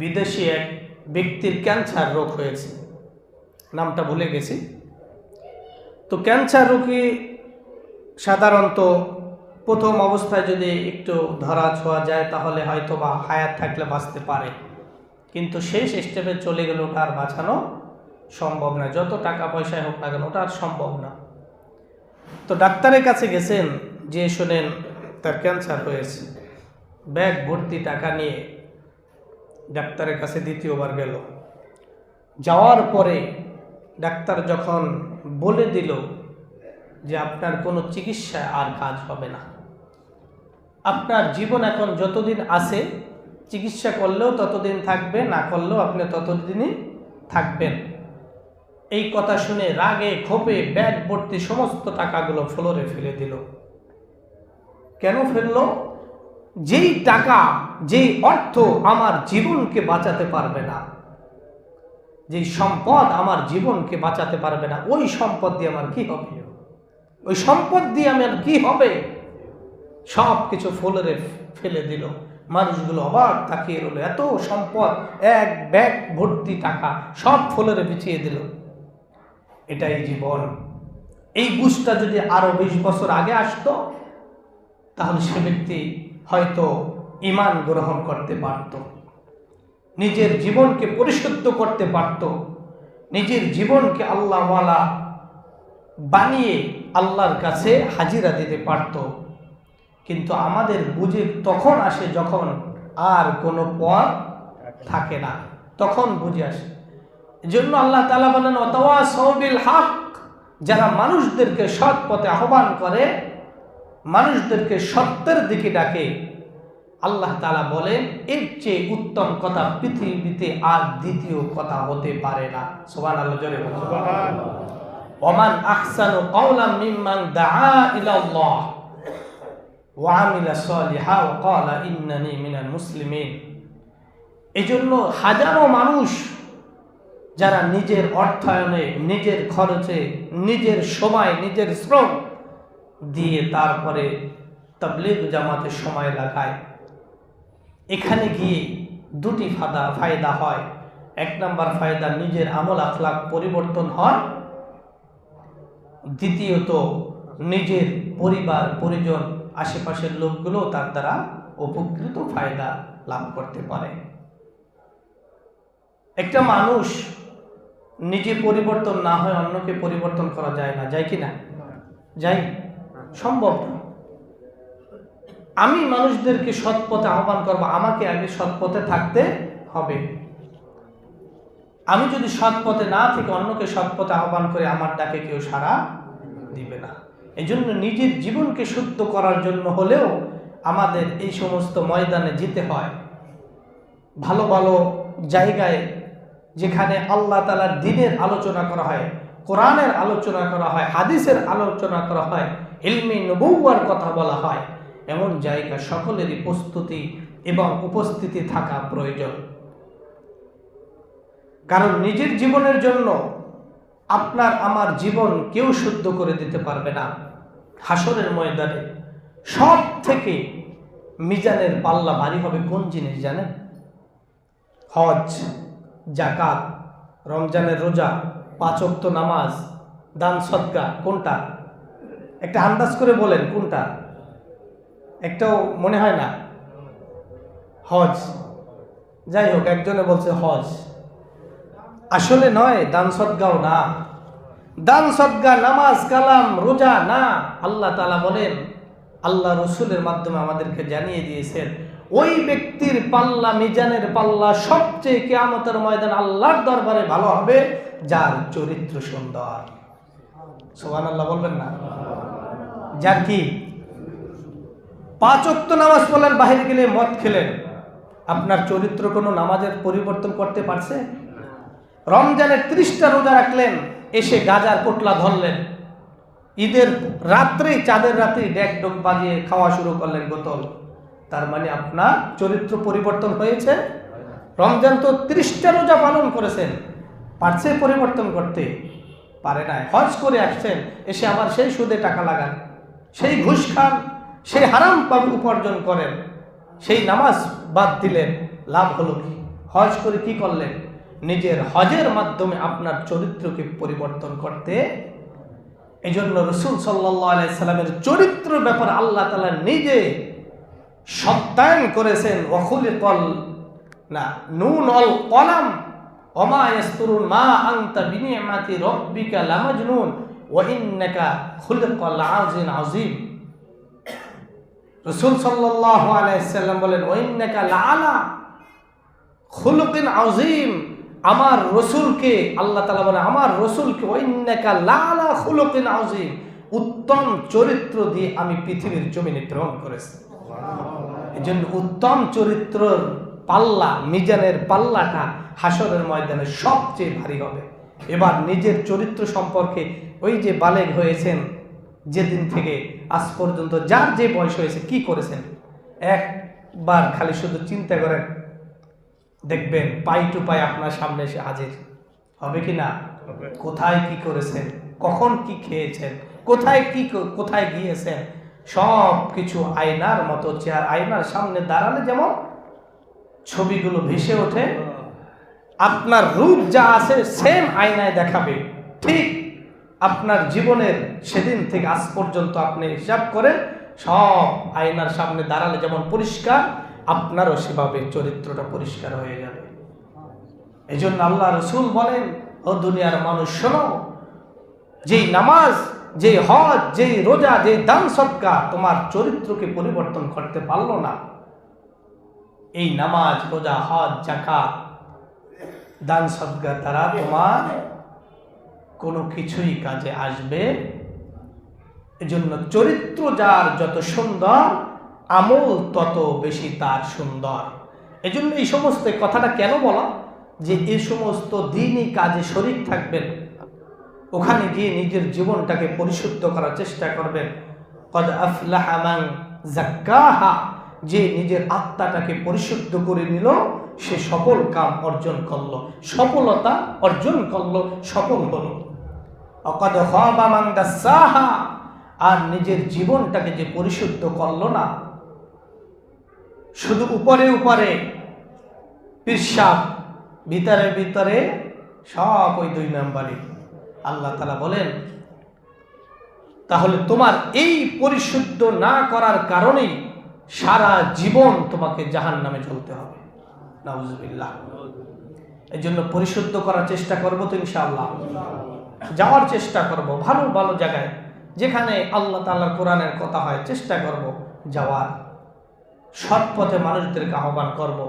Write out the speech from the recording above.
বিদেশি এক ব্যক্তির ক্যান্সার রোগ হয়েছে। নামটা ভুলে গেছি। তো ক্যান্সার রোগী সাধারণত প্রথম অবস্থায় যদি একটু ধরা ছোঁয়া যায়, তাহলে হয়তো বা হায়াত থাকলে বাঁচতে পারে। কিন্তু শেষ স্টেপে চলে গেলে ওটা আর বাঁচানো সম্ভব না যত টাকা পয়সায় হোক না কেন, ওটা আর সম্ভব না। তো ডাক্তারের কাছে গেছেন যে শোনেন, তার ক্যান্সার হয়েছে। ব্যাগ, ভর্তি, টাকা নিয়ে ডাক্তারের কাছে দ্বিতীয়বার গেল। যাওয়ার পরে ডাক্তার যখন বলে দিল যে আপনার কোনো চিকিৎসা আর কাজ হবে না। আপনার জীবন এখন যতদিন আছে, চিকিৎসা করলেও ততদিন থাকবে, না করলেও আপনি ততদিনই থাকবেন। এই কথা শুনে রাগে, ক্ষোভে, ব্যাগ ভর্তি সমস্ত টাকাগুলো ফ্লোরে ফেলে দিল। কেন ফেলল? যেই টাকা, যেই অর্থ আমার জীবনকে বাঁচাতে পারবে না, যেই সম্পদ আমার জীবনকে বাঁচাতে পারবে না, ওই সম্পদ দিয়ে আমার কি হবে? ওই সম্পদ দিয়ে আমার কি হবে? সব কিছু ফ্লোরে ফেলে দিল। মানুষগুলো অবাক তাকিয়ে রইল। এত সম্পদ, এক ব্যাগ ভর্তি টাকা, সব ফ্লোরে বিছিয়ে দিল। এটাই জীবন। এই বুঝটা যদি আরও বিশ বছর আগে আসতো, তাহলে সে ব্যক্তি হয়তো ইমান গ্রহণ করতে পারত। নিজের জীবনকে পরিশুদ্ধ করতে পারত। নিজের জীবনকে আল্লাহওয়ালা বানিয়ে আল্লাহর কাছে হাজিরা দিতে পারত। কিন্তু আমাদের বুঝে তখন আসে যখন আর কোনো পথ থাকে না। তখন বুঝে আসে। এজন্য আল্লাহ তালা বলেন, অতওয়া সৌবিল হক, যারা মানুষদেরকে সৎ পথে আহ্বান করে মানুষদেরকে সত্যের দিকে ডাকে। আল্লাহ তালা বলেন এর চেয়ে উত্তম কথা পৃথিবীতে আর দ্বিতীয় কথা হতে পারে না। সোবান আল্লাহ জোরে বলুন। ওমান আহসানু কওলাম মিম্মান দাআ ইলা আল্লাহ ওয়া আমিলা সালিহা ওয়া ক্বালা ইন্নানি মিনাল মুসলিমিন। এজন্য হাজারো মানুষ যারা নিজের অর্থায়নে নিজের খরচে নিজের সময় নিজের শ্রম দিয়ে তারপরে তাবলিগ জামাতে সময় লাগায়। এখানে গিয়ে দুটি ফায়দা ফায়দা হয়। এক নম্বর ফায়দা, নিজের আমল আখলাক পরিবর্তন হয় দ্বিতীয়ত, নিজের পরিবার, পরিজন, আশেপাশের লোকগুলো তার দ্বারা উপকৃত ফায়দা লাভ করতে পারে। একটা মানুষ নিজে পরিবর্তন না হয়, অন্যকে পরিবর্তন করা যায় না। যায় কি না? যাই সম্ভব না। আমি মানুষদেরকে সৎ পথে আহ্বান করব, আমাকে আগে সৎ পথে থাকতে হবে। আমি যদি সৎ পথে না থেকে অন্যকে সৎ পথে আহ্বান করে, আমার ডাকে কেউ সাড়া দিবে না। এই জন্য নিজের জীবনকে শুদ্ধ করার জন্য হলেও আমাদের এই সমস্ত ময়দানে যেতে হয়। ভালো ভালো জায়গায় যেখানে আল্লাহ তালার দিনের আলোচনা করা হয়, কোরআনের আলোচনা করা হয়, হাদিসের আলোচনা করা হয় ইলমি নবৌয়ার কথা বলা হয়। এমন জায়গা সকলেরই প্রস্তুতি এবং উপস্থিতি থাকা প্রয়োজন। কারণ নিজের জীবনের জন্য আপনার আমার জীবন কেউ শুদ্ধ করে দিতে পারবে না। হাসরের ময়দানে সব থেকে মিজানের পাল্লা ভারী হবে কোন জিনিস জানেন? হজ জাকাত রমজানের রোজা পাঁচক্ত নামাজ, দান সদকা, কোনটা? একটা আন্দাজ করে বলেন কোনটা? একটাও মনে হয় না। হজ। যাই হোক, একজনে বলছে হজ। আসলে নয়, দান সদ্গাও না। দান সদ্গা, নামাজ, কালাম, রোজা না। আল্লাহ তালা বলেন, আল্লাহ রসুলের মাধ্যমে আমাদেরকে জানিয়ে দিয়েছেন, ওই ব্যক্তির পাল্লা, মিজানের পাল্লা সবচেয়ে কেয়ামতের ময়দান আল্লাহর দরবারে ভালো হবে, যার চরিত্র সুন্দর। সোহান আল্লাহ বলবেন না? যার কি? নামাজ পড়লেন, বাহিরে গেলে মদ খেলেন। আপনার চরিত্র কোনো নামাজের পরিবর্তন করতে পারছে? রমজানের ত্রিশটা রোজা রাখলেন, এসে গাজার পোটলা ধরলেন। ঈদের রাত্রেই চাঁদের রাত্রি ডেক ডোক বাজিয়ে খাওয়া শুরু করলেন বোতল তার মানে আপনার চরিত্র পরিবর্তন হয়েছে? রমজান তো ত্রিশটা রোজা পালন করেছেন, পারছে পরিবর্তন করতে? পারে না হজ করে আসছেন, এসে আবার সেই সুদে টাকা লাগান। সেই ঘুষ খান, সেই হারাম পাব উপার্জন করেন, সেই নামাজ বাদ দিলেন, লাভ হলো কি? হজ করে কি করলেন? নিজের হজের মাধ্যমে আপনার চরিত্রকে পরিবর্তন করতে। এই জন্য রসুল সাল্লামের চরিত্র ব্যাপার আল্লাহ তালা নিজে সত্যায়ন করেছেন অখুলিকল না নুন অল কলাম অমা ইয়াস্তুরুন মা আনতা বিনিয়ামাতি রব্বিকা লামাজনুন। ওয়া ইন্নাকা খুলিকাল আযিন রসুল আলাইহি বলেন ওয়া ইন্নাকা লাআলা খুলুকিন আমার রসুলকে, আল্লাহ তালা বলে আমার রসুলকে ওয়াইন্নাকা লাআলা খুলুকিন আযীম। উত্তম চরিত্র দিয়ে আমি পৃথিবীর জমিনে প্রেরণ করেছি। এই জন্য উত্তম চরিত্রর পাল্লা, মিজানের পাল্লাটা হাসরের ময়দানে সবচেয়ে ভারী হবে। এবার নিজের চরিত্র সম্পর্কে ওই যে বালেগ হয়েছেন যেদিন থেকে আজ পর্যন্ত যার যে বয়স হয়েছে কি করেছেন? একবার খালি শুধু চিন্তা করেন দেখবেন পাই টু পাই আপনার সামনে এসে হাজির। হবে কি না? কোথায় কি করেছেন? কখন কি খেয়েছেন? কোথায় কি কোথায় গিয়েছেন? সব কিছু আয়নার মতো চেয়ার আয়নার সামনে দাঁড়ালে যেমন ছবিগুলো ভেসে ওঠে আপনার রূপ যা আছে সেম আয়নায় দেখাবে। ঠিক আপনার জীবনের সেদিন থেকে আজ পর্যন্ত আপনি হিসাব করেন, সব আয়নার সামনে দাঁড়ালে যেমন পরিষ্কার, আপনারও সেভাবে চরিত্রটা পরিষ্কার হয়ে যাবে। এই জন্য আল্লাহ রসুল বলেন, ও দুনিয়ার মানুষ, শোনো, যেই নামাজ, যেই হজ, যেই রোজা, যেই দান সৎকা তোমার চরিত্রকে পরিবর্তন করতে পারল না, এই নামাজ, রোজা, হজ জাকাত দান সৎকার দ্বারা তোমার কোনো কিছুই কাজে আসবে। এজন্য চরিত্র যার যত সুন্দর, আমল তত বেশি তার সুন্দর। এজন্য এই সমস্ত কথাটা কেন বলা? যে এই সমস্ত দিনই কাজে শরিক থাকবেন। ওখানে গিয়ে নিজের জীবনটাকে পরিশুদ্ধ করার চেষ্টা করবেন। কদ আফলাহা মান জাক্কাহা যে নিজের আত্মাটাকে পরিশুদ্ধ করে নিল, সে সফল কাম অর্জন করল। সফলতা অর্জন করল, সফল হলো। অকদ মান আর নিজের জীবনটাকে যে পরিশুদ্ধ করল না, শুধু উপরে উপরে পিসাব ভিতরে ভিতরে, সব ওই দুই নাম্বারই। আল্লাহ তালা বলেন, তাহলে তোমার এই পরিশুদ্ধ না করার কারণেই সারা জীবন তোমাকে জাহান নামে চলতে হবে। নাউজুবিল্লাহ। এই জন্য পরিশুদ্ধ করার চেষ্টা করব তো ইনশাআল্লাহ। যাওয়ার চেষ্টা করব, ভালো ভালো জায়গায়, যেখানে আল্লাহ তাল্লাহ কোরআনের কথা হয়, চেষ্টা করব যাওয়ার। সৎ পথে মানুষদেরকে আহ্বান করব।